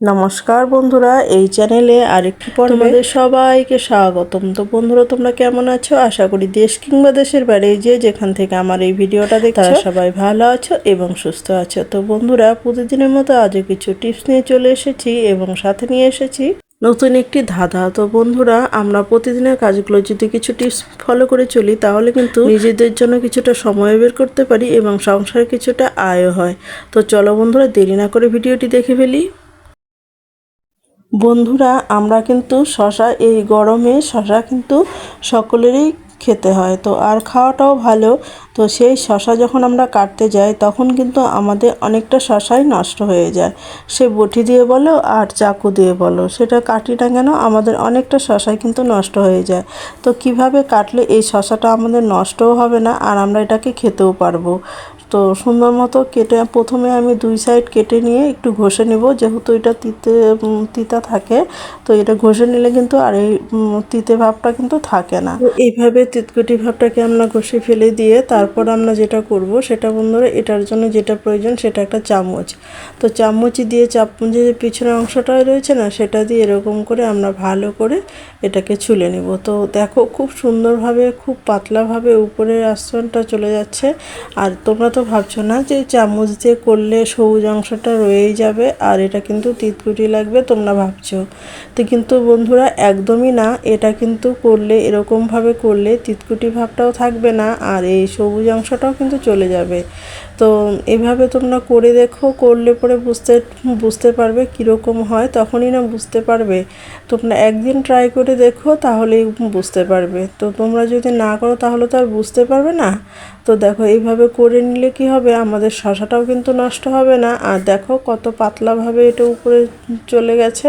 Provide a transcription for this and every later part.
নমস্কার বন্ধুরা এই চ্যানেলে আরেকটি পর্বে তোমাদের সবাইকে স্বাগতম। তো বন্ধুরা তোমরা কেমন আছো? আশা করি দেশ কিংবা দেশের বাইরে যে যেখান থেকে আমার এই ভিডিওটা দেখছ তারা সবাই ভালো আছো এবং সুস্থ আছো। তো বন্ধুরা প্রতিদিনের মতো আজও কিছু টিপস নিয়ে চলে এসেছি এবং সাথে নিয়ে এসেছি। নতুন একটি ধাঁধা। তো বন্ধুরা আমরা প্রতিদিনের কাজগুলো যদি কিছু টিপস ফলো করে চলি তাহলে কিন্তু নিজেদের জন্য কিছুটা সময় বের করতে পারি এবং সংসারে কিছুটা আয়ও হয়। তো চলো বন্ধুরা দেরি না করে ভিডিওটি দেখে ফেলি। বন্ধুরা, আমরা কিন্তু শশা, এই গরমে শশা কিন্তু সকলেরই খেতে হয়। তো আর খাওয়াটাও ভালো। তো সেই শশা যখন আমরা কাটতে যাই, তখন কিন্তু আমাদের অনেকটা শশাই নষ্ট হয়ে যায়। সে বটি দিয়ে বলো আর চাকু দিয়ে বলো সেটা কাটি না কেন আমাদের অনেকটা শশাই কিন্তু নষ্ট হয়ে যায়। তো কীভাবে কাটলে এই শশাটা আমাদের নষ্টও হবে না, আর আমরা এটাকে খেতেও পারব? তো সুন্দর মতো কেটে প্রথমে আমি দুই সাইড কেটে নিয়ে একটু ঘষে নেব, যেহেতু এটা তিতে তিতা থাকে, তো এটা ঘষে নিলে কিন্তু আর এই তিতে ভাবটা কিন্তু থাকে না। এইভাবে তিতকুটি ভাবটাকে আমরা ঘষে ফেলে দিয়ে তারপর আমরা যেটা করব, সেটা বন্ধুরা, এটার জন্য যেটা প্রয়োজন সেটা একটা চামচ। তো চামচ দিয়ে চামচের যে পিছনের অংশটা রয়েছে না, সেটা দিয়ে এরকম করে আমরা ভালো করে এটাকে ছুলে নেব। তো দেখো, খুব সুন্দরভাবে, খুব পাতলাভাবে উপরের আস্তরণটা চলে যাচ্ছে। আর তোমরা তো ভাবছ না যে চামচ দিয়ে করলে সবুজ অংশটা রয়েই যাবে? আর এটা কিন্তু তিতকুটি লাগবে, তোমরা ভাবছ। তো কিন্তু বন্ধুরা, একদমই না। এটা কিন্তু করলে, এরকমভাবে করলে তিতকুটি ভাবটাও থাকবে না, আর এই সবুজ অংশটাও কিন্তু চলে যাবে। তো এভাবে তোমরা করে দেখো, করলে পরে বুঝতে বুঝতে পারবে কীরকম হয়, তখনই না বুঝতে পারবে। তোমরা একদিন ট্রাই করে দেখো, তাহলেই বুঝতে পারবে। তো তোমরা যদি না করো, তাহলে তো আর বুঝতে পারবে না। তো দেখো, এইভাবে করে নিলে কি হবে? আমাদের শশাটাও কিন্তু নষ্ট হবে না। আর দেখো, কত পাতলাভাবে এটা উপরে চলে গেছে।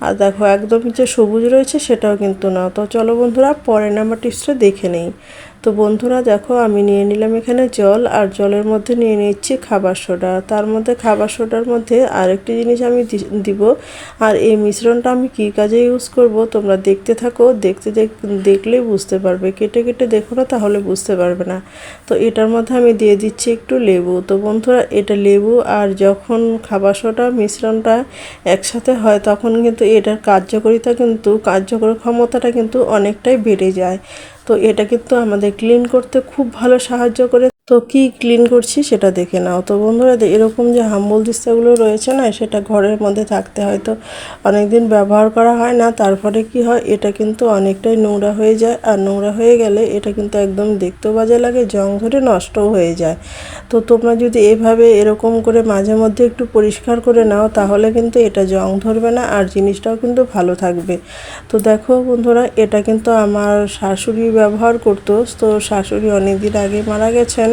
আর দেখো, একদম যে সবুজ রয়েছে, সেটাও কিন্তু না। তো চলো বন্ধুরা, পরের নাম্বার টিপসটা দেখে নেই। তো বন্ধুরা, দেখো, আমি নিয়ে নিলাম এখানে জল আর জলের মধ্যে নিয়ে নিচ্ছি খাবার সোডা। তার মধ্যে খাবার সোডার মধ্যে আরেকটি জিনিস আমি দিব। আর এই মিশ্রণটা আমি কী কাজে ইউজ করব তোমরা দেখতে থাকো। দেখতে দেখ- দেখলেই বুঝতে পারবে। কেটে কেটে দেখো না, তাহলে বুঝতে পারবে না। তো এটার মধ্যে আমি দিয়ে দিচ্ছি একটু লেবু। তো বন্ধুরা, এটা লেবু আর যখন খাবার সোডা মিশ্রণটা একসাথে হয়, তখন কিন্তু এটার কার্যকারিতা কিন্তু, কার্যকর ক্ষমতাটা কিন্তু অনেকটাই বেড়ে যায়। তো এটা কিন্তু আমাদের ক্লিন করতে খুব ভালো সাহায্য করে তো কি ক্লিন করছি সেটা দেখে নাও। তো বন্ধুরা এরকম যে হাম্বল দিস্তাগুলো রয়েছে না, সেটা ঘরের মধ্যে থাকতে হয়তো অনেক দিন ব্যবহার করা হয় না। তারপরে কি হয়, এটা কিন্তু অনেকটাই নোংরা হয়ে যায়। আর নোংরা হয়ে গেলে এটা কিন্তু একদম দেখতেও বাজে লাগে, জং ধরে নষ্টও হয়ে যায়। তো তোমরা যদি এভাবে এরকম করে মাঝে মধ্যে একটু পরিষ্কার করে নাও, তাহলে কিন্তু এটা জং ধরবে না আর জিনিসটাও কিন্তু ভালো থাকবে। তো দেখো বন্ধুরা, এটা কিন্তু আমার শাশুড়ি ব্যবহার করতো। তো শাশুড়ি অনেক দিন আগে মারা গেছেন।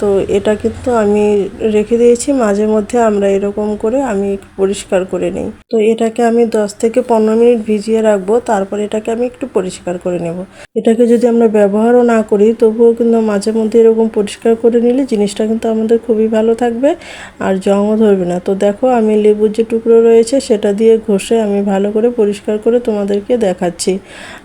তো এটা কিন্তু আমি রেখে দিয়েছি, মাঝে মধ্যে আমরা এরকম করে আমি পরিষ্কার করে নিই। তো এটাকে আমি দশ থেকে পনেরো মিনিট ভিজিয়ে রাখব, তারপর এটাকে আমি একটু পরিষ্কার করে নেব। এটাকে যদি আমরা ব্যবহারও না করি, তবুও কিন্তু মাঝে মধ্যে এরকম পরিষ্কার করে নিলে জিনিসটা কিন্তু আমাদের খুবই ভালো থাকবে আর জংও ধরবে না। তো দেখো, আমি লেবুর যে টুকরো রয়েছে, সেটা দিয়ে ঘষে আমি ভালো করে পরিষ্কার করে তোমাদেরকে দেখাচ্ছি।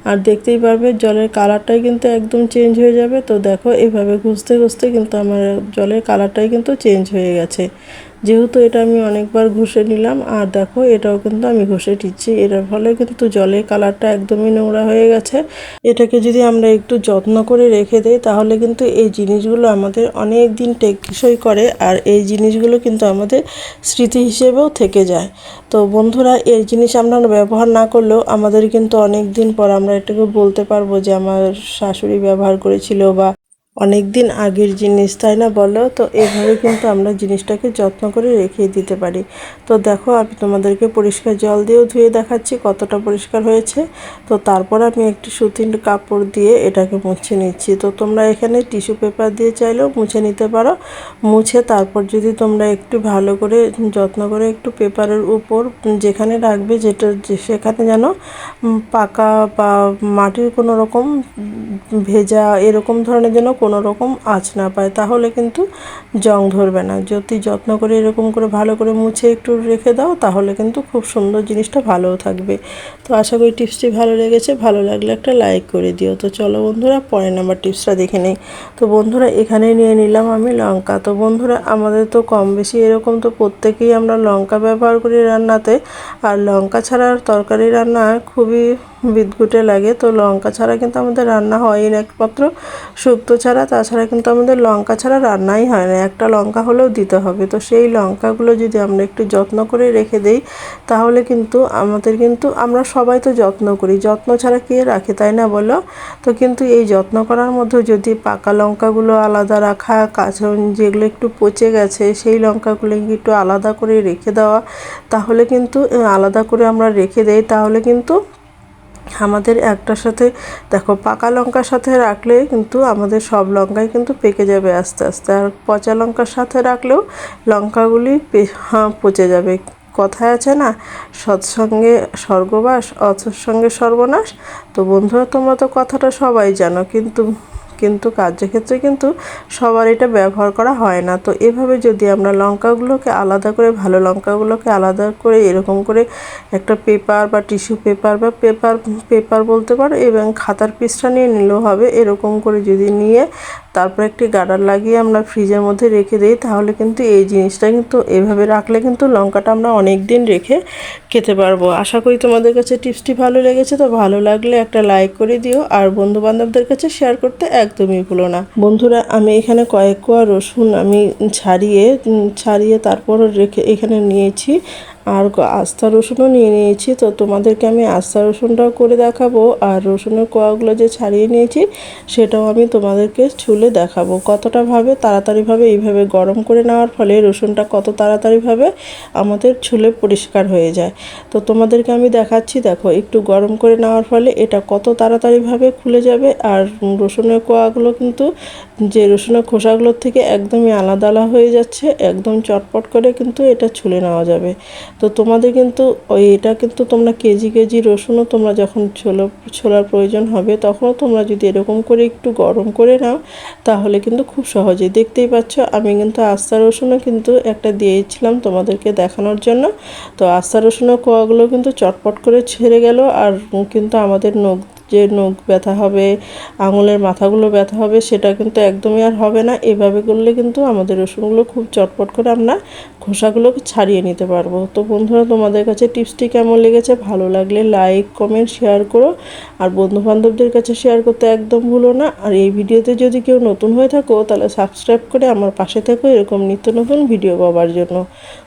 আর দেখতেই পারবে, জলের কালারটাই কিন্তু একদম চেঞ্জ হয়ে যাবে। তো দেখো, এভাবে ঘষতে ঘষতে কিন্তু আমার জলের কালারটাই কিন্তু চেঞ্জ হয়ে গেছে। যেহেতু এটা আমি অনেকবার ঘষে নিলাম, আর দেখো এটাও কিন্তু আমি ঘষে দিচ্ছি এটার ফলে কিন্তু জলের কালারটা একদমই নোংরা হয়ে গেছে। এটাকে যদি আমরা একটু যত্ন করে রেখে দেই, তাহলে কিন্তু এই জিনিসগুলো আমাদের অনেক দিন টেকসই করে, আর এই জিনিসগুলো কিন্তু আমাদের স্মৃতি হিসেবেও থেকে যায়। তো বন্ধুরা, এই জিনিস আমরা ব্যবহার না করলেও আমাদের কিন্তু অনেক দিন পর আমরা এটাকে বলতে পারব যে, আমার শাশুড়ি ব্যবহার করেছিল বা অনেক দিন আগের জিনিস, তাই না বলো? তো এভাবে কিন্তু আমরা জিনিসটাকে যত্ন করে রেখে দিতে পারি। তো দেখো, আমি তোমাদেরকে পরিষ্কার জল দিয়েও ধুয়ে দেখাচ্ছি কতটা পরিষ্কার হয়েছে। তো তারপর আমি একটি সুতির কাপড় দিয়ে এটাকে মুছে নিচ্ছি। তো তোমরা এখানে টিস্যু পেপার দিয়ে চাইলেও মুছে নিতে পারো। মুছে তারপর যদি তোমরা একটু ভালো করে যত্ন করে একটু পেপারের উপর যেখানে রাখবে যেটা সেখানে যেন পাকা বা মাটির কোনো রকম ভেজা এরকম ধরনের যেন কোনো রকম আঁচ না পায়, তাহলে কিন্তু জং ধরবে না। যদি যত্ন করে এরকম করে ভালো করে মুছে একটু রেখে দাও, তাহলে কিন্তু খুব সুন্দর জিনিসটা ভালোও থাকবে। তো আশা করি টিপসটি ভালো লেগেছে, ভালো লাগলে একটা লাইক করে দিও। তো চলো বন্ধুরা, পরের নাম্বার টিপসটা দেখে নেই। তো বন্ধুরা এখানে নিয়ে নিলাম আমি লঙ্কা। তো বন্ধুরা, আমাদের তো কম বেশি এরকম তো প্রত্যেকেই আমরা লঙ্কা ব্যবহার করি রান্নাতে। আর লঙ্কা ছাড়া তরকারি রান্না খুবই বিদঘুটে লাগে। তো লঙ্কা ছাড়া কিন্তু আমাদের রান্না হয় একমাত্র। শুক্তো ছাড়া তাছাড়া কিন্তু আমাদের লঙ্কা ছাড়া রান্নাই হয় না। একটা লঙ্কা হলেও দিতে হবে। তো সেই লঙ্কাগুলো যদি আমরা একটু যত্ন করে রেখে দেই, তাহলে কিন্তু আমাদের কিন্তু, আমরা সবাই তো যত্ন করি। যত্ন ছাড়া কে রাখে, তাই না বলো? তো কিন্তু এই যত্ন করার মধ্যে যদি পাকা লঙ্কাগুলো আলাদা রাখা কাঁচা যেগুলো একটু পচে গেছে, সেই লঙ্কাগুলো একটু আলাদা করে রেখে দেওয়া, তাহলে কিন্তু আলাদা করে আমরা রেখে দেই, তাহলে কিন্তু আমাদের একটার সাথে দেখো পাকা লঙ্কার সাথে রাখলে কিন্তু আমাদের সব লঙ্কাই কিন্তু পেকে যাবে আস্তে আস্তে। আর পচা লঙ্কার সাথে রাখলেও লঙ্কাগুলি হ্যাঁ, পচে যাবে। কথায় আছে না সৎসঙ্গে স্বর্গবাস অসৎসঙ্গে সর্বনাশ। তো বন্ধুরা তোমরা তো কথাটা সবাই জানো কিন্তু কিন্তু কার্যক্ষেত্রে কিন্তু সবার এটা ব্যবহার করা হয় না। তো এভাবে যদি আমরা লঙ্কাগুলোকে আলাদা করে, ভালো লঙ্কাগুলোকে আলাদা করে, এরকম করে একটা পেপার বা টিস্যু পেপার বা পেপার পেপার বলতে পারো, এবং খাতার পিসটা নিয়ে নিলেও হবে, এরকম করে যদি নিয়ে তারপর একটি গার্ডার লাগিয়ে আমরা ফ্রিজের মধ্যে রেখে দিই, তাহলে কিন্তু এই জিনিসটা কিন্তু এভাবে রাখলে কিন্তু লঙ্কাটা আমরা অনেক দিন রেখে খেতে পারব। আশা করি তোমাদের কাছে টিপসটি ভালো লেগেছে, তো ভালো লাগলে একটা লাইক করে দিও, আর বন্ধু বান্ধবদের কাছে শেয়ার করতে একদমই ভুলো না। বন্ধুরা, আমি এখানে কয়েক কোয়া রসুন আমি ছাড়িয়ে ছাড়িয়ে তারপর রেখে এখানে নিয়েছি। আর আস্তা রসুনও নিয়ে নিয়েছি। তো তোমাদেরকে আমি আস্তা রসুনটাও করে দেখাবো। আর রসুনের কোয়াগুলো যে ছাড়িয়ে নিয়েছি, সেটাও আমি তোমাদেরকে ছুলে দেখাবো। কতটা ভাবে তাড়াতাড়িভাবে এইভাবে গরম করে নেওয়ার ফলে রসুনটা কত তাড়াতাড়িভাবে আমাদের ছুলে পরিষ্কার হয়ে যায়। তো তোমাদেরকে আমি দেখাচ্ছি, দেখো, একটু গরম করে নেওয়ার ফলে এটা কত তাড়াতাড়িভাবে খুলে যাবে। আর রসুনের কোয়াগুলো কিন্তু, যে রসুনের খোসাগুলোর থেকে একদমই আলাদা আলাদা হয়ে যাচ্ছে। একদম চটপট করে কিন্তু এটা ছুলে নেওয়া যাবে। তো তোমাদের কিন্তু ওই এটা কিন্তু তোমরা কেজি কেজি রসুনও তোমরা যখন ছোলো, ছোলার প্রয়োজন হবে তখনও তোমরা যদি এরকম করে একটু গরম করে নাও, তাহলে কিন্তু খুব সহজে। দেখতেই পাচ্ছ, আমি কিন্তু আস্থা রসুনও কিন্তু একটা দিয়েছিলাম তোমাদেরকে দেখানোর জন্য। তো আস্থা রসুনও কোয়াগুলো কিন্তু চটপট করে ছেড়ে গেল আর কিন্তু আমাদের নখ যে নখ ব্যথা হবে, আঙুলের মাথাগুলো ব্যথা হবে, সেটা কিন্তু একদমই আর হবে না। এভাবে করলে কিন্তু আমাদের রসুনগুলো খুব চটপট করে আমরা খোসাগুলোকে ছাড়িয়ে নিতে পারব। তো বন্ধুরা, তোমাদের কাছে টিপসটি কেমন লেগেছে? ভালো লাগলে লাইক, কমেন্ট, শেয়ার করো। আর বন্ধু বান্ধবদের কাছে শেয়ার করতে একদম ভুলো না। আর এই ভিডিওতে যদি কেউ নতুন হয়ে থাকো, তাহলে সাবস্ক্রাইব করে আমার পাশে থেকো এরকম নিত্য নতুন ভিডিও পাওয়ার জন্য।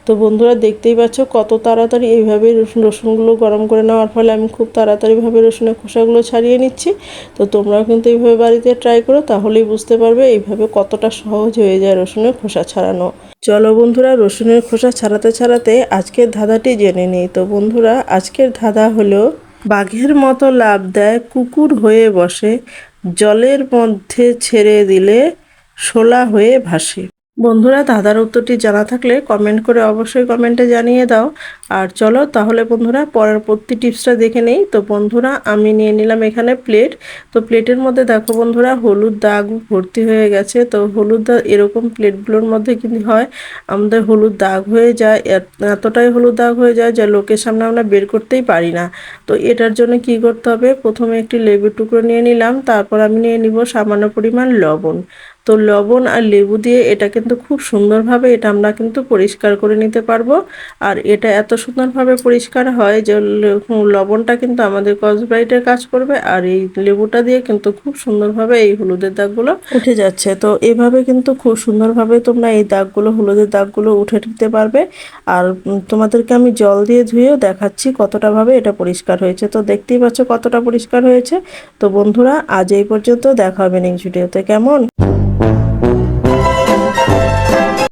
তো বন্ধুরা, দেখতেই পাচ্ছ কত তাড়াতাড়ি এইভাবে রসুন, রসুনগুলো গরম করে নেওয়ার ফলে আমি খুব তাড়াতাড়িভাবে রসুনের খোসাগুলো ছাড়িয়ে নিচ্ছি। তো তোমরাও কিন্তু এইভাবে বাড়িতে ট্রাই করো, তাহলেই বুঝতে পারবে এইভাবে কতটা সহজ হয়ে যায় রসুনের খোসা ছাড়ানো। চলো বন্ধুরা, রসুনের খোসা ছাড়াতে ছাড়াতে আজকের ধাঁধাটি জেনে নিই। তো বন্ধুরা, আজকের ধাঁধা হলো, বাঘের মতো লাভ দেয়, কুকুর হয়ে বসে, জলের মধ্যে ছেড়ে দিলে শোলা হয়ে ভাসে। বন্ধুরা দাদার উত্তরটি জানা থাকলে কমেন্ট করে অবশ্যই কমেন্টে জানিয়ে দাও। আর চলো তাহলে বন্ধুরা, পরের প্রতি টিপসটা দেখে নেই। তো বন্ধুরা, আমি নিয়ে নিলাম এখানে প্লেট তো প্লেটের মধ্যে দেখো বন্ধুরা, হলুদ দাগ ভর্তি হয়ে গেছে। তো হলুদ দাগ, এরকম প্লেটগুলোর মধ্যে কিন্তু হয়, আমাদের হলুদ দাগ হয়ে যায় এতটাই হলুদ দাগ হয়ে যায় যা লোকের সামনে আমরা বের করতেই পারি না। তো এটার জন্য কি করতে হবে? প্রথমে একটি লেবুর টুকরো নিয়ে নিলাম, তারপর আমি নিয়ে নিব সামান্য পরিমাণ লবণ। তো লবণ আর লেবু দিয়ে এটা কিন্তু খুব সুন্দরভাবে এটা আমরা কিন্তু পরিষ্কার করে নিতে পারব। আর এটা এত সুন্দরভাবে পরিষ্কার হয়, যে লবণটা কিন্তু আমাদের কসব্রাইটের কাজ করবে, আর এই লেবুটা দিয়ে কিন্তু খুব সুন্দরভাবে এই হলুদের দাগগুলো উঠে যাচ্ছে। তো এভাবে কিন্তু খুব সুন্দরভাবে তোমরা এই দাগগুলো, হলুদের দাগগুলো উঠে নিতে পারবে। আর তোমাদেরকে আমি জল দিয়ে ধুয়েও দেখাচ্ছি কতটা ভাবে এটা পরিষ্কার হয়েছে। তো দেখতেই পাচ্ছ কতটা পরিষ্কার হয়েছে। তো বন্ধুরা, আজ এই পর্যন্ত দেখা হবে নেক্সট ভিডিওতে কেমন?